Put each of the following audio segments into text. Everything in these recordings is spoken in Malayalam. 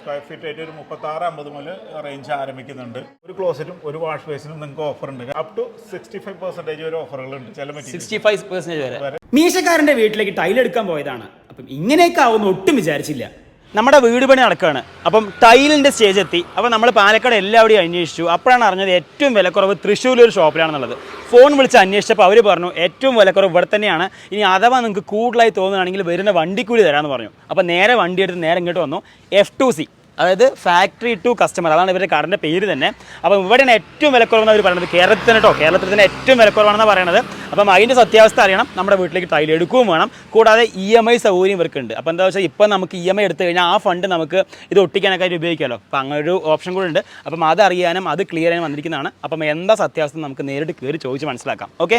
സ്ക്വയർ ഫീറ്റ് ആയിട്ട് ഒരു മുപ്പത്തി ആറ് അമ്പത് മുതൽ റേഞ്ച് ആരംഭിക്കുന്നുണ്ട്. ഒരു ക്ലോസറ്റും ഒരു വാഷ് ബേസിനും നിങ്ങൾക്ക് ഓഫർ ഉണ്ട്. Up to sixty five percentage വരെ ഓഫറുകളുണ്ട് ചില സിക്സ്റ്റി ഫൈവ് പെർസെന്റേജ് വരെ. മീശക്കാരന്റെ വീട്ടിലേക്ക് ടൈൽ എടുക്കാൻ പോയതാണ്. അപ്പം ഇങ്ങനെയൊക്കെ ആവുമെന്ന് ഒട്ടും വിചാരിച്ചില്ല. നമ്മുടെ വീട് പണി നടക്കുകയാണ് അപ്പം ടൈലിന്റെ സ്റ്റേജ് എത്തി. അപ്പോൾ നമ്മൾ പാലക്കാട് എല്ലാവരും അന്വേഷിച്ചു. അപ്പോഴാണ് അറിഞ്ഞത് ഏറ്റവും വിലക്കുറവ് തൃശ്ശൂരിൽ ഒരു ഷോപ്പിലാണെന്നുള്ളത് ഫോൺ വിളിച്ച് അന്വേഷിച്ചപ്പോൾ അവർ പറഞ്ഞു ഏറ്റവും വിലക്കുറവ് ഇവിടെ തന്നെയാണ്. ഇനി അഥവാ നിങ്ങൾക്ക് കൂടുതലായി തോന്നുകയാണെങ്കിൽ വരുന്ന വണ്ടിക്കൂലി തരാമെന്ന് പറഞ്ഞു. അപ്പോൾ നേരെ വണ്ടി എടുത്ത് നേരെ ഇങ്ങോട്ട് വന്നു. എഫ് ടു സി അതായത് ഫാക്ടറി ടു കസ്റ്റമർ അതാണ് ഇവരുടെ കടന്റെ പേര് തന്നെ. അപ്പം ഇവിടെയാണ് ഏറ്റവും വിലക്കുറവെന്ന് അവർ പറയുന്നത് കേരളത്തിൽ കേട്ടോ കേരളത്തിൽ തന്നെ ഏറ്റവും വിലക്കുറവാണെന്ന് പറയുന്നത് അപ്പം അതിന്റെ സത്യാവസ്ഥ അറിയണം. നമ്മുടെ വീട്ടിലേക്ക് ടൈൽ എടുക്കുകയും വേണം. കൂടാതെ ഇ എം ഐ സൗകര്യം ഇവർക്കുണ്ട്. അപ്പോൾ എന്താ വെച്ചാൽ ഇപ്പം നമുക്ക് ഇ എം ഐ എടുത്തു കഴിഞ്ഞാൽ ആ ഫണ്ട് നമുക്ക് ഇത് ഒട്ടിക്കാനൊക്കെ ഉപയോഗിക്കാമല്ലോ അപ്പം അങ്ങനെ ഒരു ഓപ്ഷൻ കൂടെ ഉണ്ട്. അപ്പം അത് അറിയാനും അത് ക്ലിയർ ചെയ്യാനും വന്നിരിക്കുന്നതാണ്. അപ്പം എന്താ സത്യാവസ്ഥ നമുക്ക് നേരിട്ട് കയറി ചോദിച്ച് മനസ്സിലാക്കാം. ഓക്കെ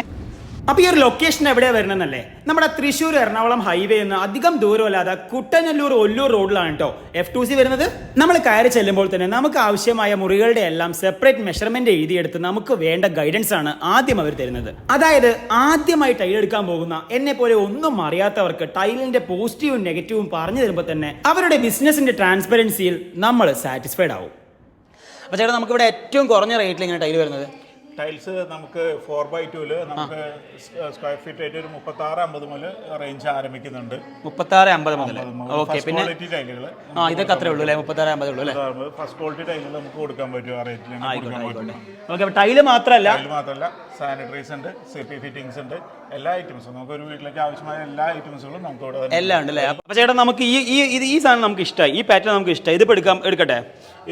അപ്പൊ ഈ ഒരു ലൊക്കേഷൻ എവിടെയാ വരുന്നതെന്നല്ലേ? നമ്മുടെ തൃശ്ശൂർ എറണാകുളം ഹൈവേ എന്ന് അധികം ദൂരമല്ലാതെ കുട്ടനല്ലൂർ ഒല്ലൂർ റോഡിലാണ് കേട്ടോ എഫ് ടു സി വരുന്നത്. നമ്മൾ കയറി ചെല്ലുമ്പോൾ തന്നെ നമുക്ക് ആവശ്യമായ മുറികളുടെ എല്ലാം സെപ്പറേറ്റ് മെഷർമെന്റ് എഴുതിയെടുത്ത് നമുക്ക് വേണ്ട ഗൈഡൻസ് ആണ് ആദ്യം അവർ തരുന്നത്. അതായത് ആദ്യമായി ടൈൽ എടുക്കാൻ പോകുന്ന എന്നെ പോലെ ഒന്നും അറിയാത്തവർക്ക് ടൈലിന്റെ പോസിറ്റീവും നെഗറ്റീവും പറഞ്ഞു തരുമ്പോൾ തന്നെ അവരുടെ ബിസിനസിന്റെ ട്രാൻസ്പെറൻസിയിൽ നമ്മൾ സാറ്റിസ്ഫൈഡ് ആവും. അപ്പോൾ ചേട്ടാ നമുക്കിവിടെ ഏറ്റവും കുറഞ്ഞ റേറ്റിൽ ഇങ്ങനെ ടൈൽ വരുന്നത്? ടൈൽസ് നമുക്ക് ഫോർ ബൈ ടൂൽ നമുക്ക് സ്ക്വയർ ഫീറ്റ് ആയിട്ട് ഒരു മുപ്പത്തി ആറ് അമ്പത് മുതൽ റേഞ്ച് ആരംഭിക്കുന്നുണ്ട്. മുപ്പത്താറ് അമ്പത് മുതൽ ഓക്കെ പിന്നെ ക്വാളിറ്റി ടൈലുകൾ ആ ഇതൊക്കെ അത്രേ ഉള്ളൂ അല്ലേ? മുപ്പത്താറ് അമ്പത് ഉള്ളൂ അല്ലേ? ഫസ്റ്റ് ക്വാളിറ്റി ടൈലുകൾ നമുക്ക് കൊടുക്കാൻ പറ്റും ആ റേറ്റിൽ കൊടുക്കാൻ പറ്റും. ഓക്കെ ടൈൽ മാത്രമല്ല ടൈൽ മാത്രമല്ല സാനിറ്ററീസ് ഉണ്ട് സേഫ്റ്റി ഫിറ്റിംഗ്സ് ഉണ്ട്. എല്ലാ ഐറ്റംസും നമുക്ക് ഒരു വീട്ടിലേക്ക് ആവശ്യമായ എല്ലാ ഐറ്റംസുകളും നമുക്ക് ഇവിടെ എല്ലാം ഉണ്ട് അല്ലേ അപ്പൊ ചേട്ടാ നമുക്ക് ഈ ഈ ഇത് ഈ സാധനം നമുക്ക് ഇഷ്ടമായി ഈ പാറ്റേൺ നമുക്ക് ഇഷ്ടമായി ഇത് എടുക്കാം എടുക്കട്ടെ?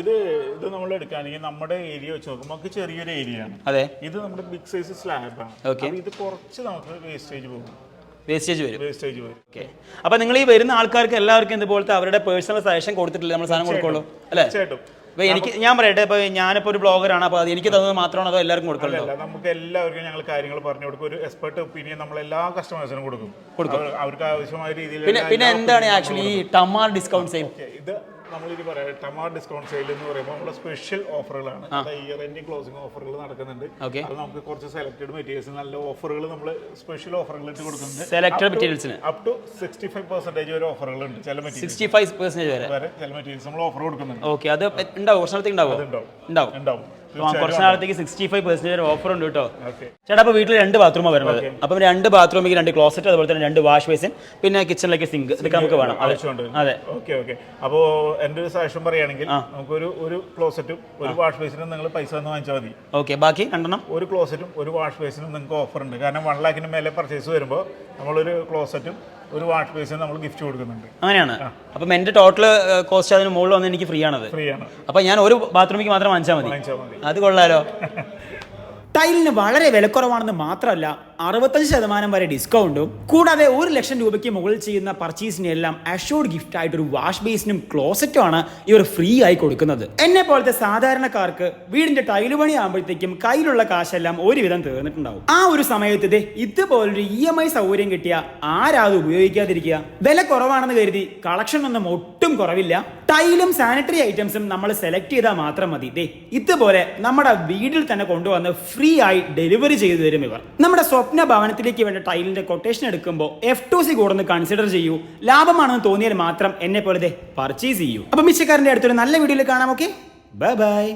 ഇത് ഇത് നമ്മൾ എടുക്കുകയാണെങ്കിൽ നമ്മുടെ ഏരിയ വെച്ച് നോക്കുമ്പോൾ നമുക്ക് ചെറിയൊരു ഏരിയ ആണ്. അതെ. ഇത് നമ്മുടെ ബിഗ് സൈസ് ആണ്. Okay. ഇത് കുറച്ച് നമുക്ക് വേസ്റ്റേജ് പോകും. വേസ്റ്റേജ് വരും. വേസ്റ്റേജ് വരും. ഓക്കെ അപ്പൊ നിങ്ങൾ ഈ വരുന്ന ആൾക്കാർക്ക് എല്ലാവർക്കും ഇതുപോലത്തെ അവരുടെ പേഴ്സണൽ സജഷൻ കൊടുത്തിട്ടില്ല? നമ്മൾ സാധനം കൊടുക്കുള്ളൂ. അല്ലേ? തീർച്ചയായിട്ടും. അപ്പോൾ എനിക്ക് ഞാൻ പറയട്ടെ ഇപ്പോൾ ഞാനിപ്പോൾ ഒരു ബ്ലോഗറാണ് അപ്പോൾ അത് എനിക്ക് തന്നത് മാത്രമാണ് അതോ എല്ലാവർക്കും കൊടുക്കണ്ടോ അല്ല നമുക്ക് എല്ലാവർക്കും ഞങ്ങൾ കാര്യങ്ങൾ പറഞ്ഞു കൊടുക്കും. ഒരു എക്സ്പെർട്ട് ഒപ്പീനിയൻ നമ്മൾ എല്ലാ കസ്റ്റമേഴ്സിനും കൊടുക്കും. കൊടുക്കും. അവർക്ക് ആവശ്യമായ രീതിയിൽ പിന്നെ പിന്നെ എന്താണ് ആക്ച്വലി ഈ ടമാർ ഡിസ്കൗണ്ട് സെയിൽ ഇത് നമ്മൾ ഇത് പറയാം ടമാ ഡിസ്കൗണ്ട് സെയിൽ എന്ന് പറയുമ്പോൾ നമ്മുടെ സ്പെഷ്യൽ ഓഫറുകളാണ് ഇയർ എൻഡ് ക്ലോസിംഗ് ഓഫറുകൾ നടക്കുന്നുണ്ട്. അത് നമുക്ക് കുറച്ച് സെലക്ടഡ് മെറ്റീരിയൽസ് നല്ല ഓഫറുകൾ നമ്മൾ സ്പെഷ്യൽ ഓഫറുകൾ ഇട്ട് കൊടുക്കുന്നുണ്ട്. Selected മെറ്റീരിയൽസിന് up to sixty five percentage വരെ ഓഫറുകളുണ്ട് ചില മെറ്റീരിയൽസ് സിക്സ്റ്റി ഫൈവ് പെർസെന്റേജ് വരെ ചില മെറ്റീരിയൽസ് നമ്മൾ ഓഫർ കൊടുക്കുന്നുണ്ട്. ഓക്കെ അത് ഉണ്ടാവും? ഉണ്ടാവും. ഉണ്ടാവും. ഉണ്ടാവും. കുറച്ച് നാളത്തേക്ക് സിക്സ്റ്റി ഫൈവ് പെർസെന്റേജ് ഓഫർ ഉണ്ട് കേട്ടോ. ചേട്ടാ അപ്പോൾ വീട്ടിൽ രണ്ട് ബാത്റൂമാണ് വരുന്നത്. അപ്പം രണ്ട് ബാത്റൂമിലേക്ക് രണ്ട് ക്ലോസറ്റ് അതുപോലെ തന്നെ രണ്ട് വാഷ് ബേസിൻ പിന്നെ കിച്ചണിലേക്ക് സിങ്ക് ഇതൊക്കെ നമുക്ക് വേണം. അതെ. ഓക്കെ ഓക്കെ അപ്പോൾ എന്റെ ഒരു സജഷൻ പറയുകയാണെങ്കിൽ നമുക്കൊരു ഒരു ക്ലോസറ്റും ഒരു വാഷ് ബേസിനും നിങ്ങൾ പൈസ ഒന്ന് വാങ്ങിച്ചാൽ മതി. ഓക്കെ ബാക്കി രണ്ടെണ്ണം? ഒരു ക്ലോസറ്റും ഒരു വാഷ് ബേസിനും നിങ്ങൾക്ക് ഓഫർ ഉണ്ട്. കാരണം വൺ ലാഖിന് മേലെ പർച്ചേസ് വരുമ്പോൾ നമ്മളൊരു ക്ലോസറ്റും ഒരു വാട്ട് ബേസിനും നമ്മൾ ഗിഫ്റ്റ് കൊടുക്കുന്നുണ്ട്. അങ്ങനെയാണ്. അപ്പം എന്റെ ടോട്ടൽ കോസ്റ്റ് അതിന് മുകളിൽ വന്ന് എനിക്ക് ഫ്രീ ആണത്. ഫ്രീ ആണ്. അപ്പം ഞാൻ ഒരു ബാത്റൂമിക്ക് മാത്രം വാങ്ങിച്ചാൽ മതി. വാങ്ങിച്ചാൽ മതി. അത് കൊള്ളാലോ. ടൈലിന് വളരെ വിലക്കുറവാണെന്ന് മാത്രമല്ല അറുപത്തഞ്ച് ശതമാനം വരെ ഡിസ്കൗണ്ടും കൂടാതെ ഒരു ലക്ഷം രൂപയ്ക്ക് മുകളിൽ ചെയ്യുന്ന പർച്ചേസിനെല്ലാം അഷോർഡ് ഗിഫ്റ്റ് ആയിട്ട് ഒരു വാഷ് ബേസിനും ക്ലോസറ്റും ആണ് ഇവർ ഫ്രീ ആയി കൊടുക്കുന്നത്. എന്നെ പോലത്തെ സാധാരണക്കാർക്ക് വീടിന്റെ ടൈൽ പണി ആകുമ്പോഴത്തേക്കും കയ്യിലുള്ള കാശെല്ലാം ഒരുവിധം തീർന്നിട്ടുണ്ടാവും. ആ ഒരു സമയത്ത് ഇത് ഇതുപോലൊരു ഇ എം ഐ സൗകര്യം കിട്ടിയ ആരാത് ഉപയോഗിക്കാതിരിക്കുക? വില കുറവാണെന്ന് കരുതി കളക്ഷൻ ഒന്നും ഒട്ടും കുറവില്ല. ടൈലും സാനിറ്ററി ഐറ്റംസും നമ്മൾ സെലക്ട് ചെയ്താൽ മാത്രം മതി. ദേ ഇതുപോലെ നമ്മുടെ വീട്ടിൽ തന്നെ കൊണ്ടുവന്ന് ഫ്രീ ആയി ഡെലിവറി ചെയ്തു തരും ഇവർ. നമ്മുടെ സ്വപ്ന ഭവനത്തിലേക്ക് വേണ്ട ടൈലിന്റെ കൊട്ടേഷൻ എടുക്കുമ്പോൾ എഫ് ടു സി കൂടെ കൺസിഡർ ചെയ്യൂ. ലാഭമാണെന്ന് തോന്നിയാൽ മാത്രം എന്നെ പോലെ പർച്ചേസ് ചെയ്യൂ. അപ്പൊ മിച്ചക്കാരന്റെ അടുത്തൊരു നല്ല വീഡിയോയിൽ കാണാം ഓക്കെ ബൈ ബൈ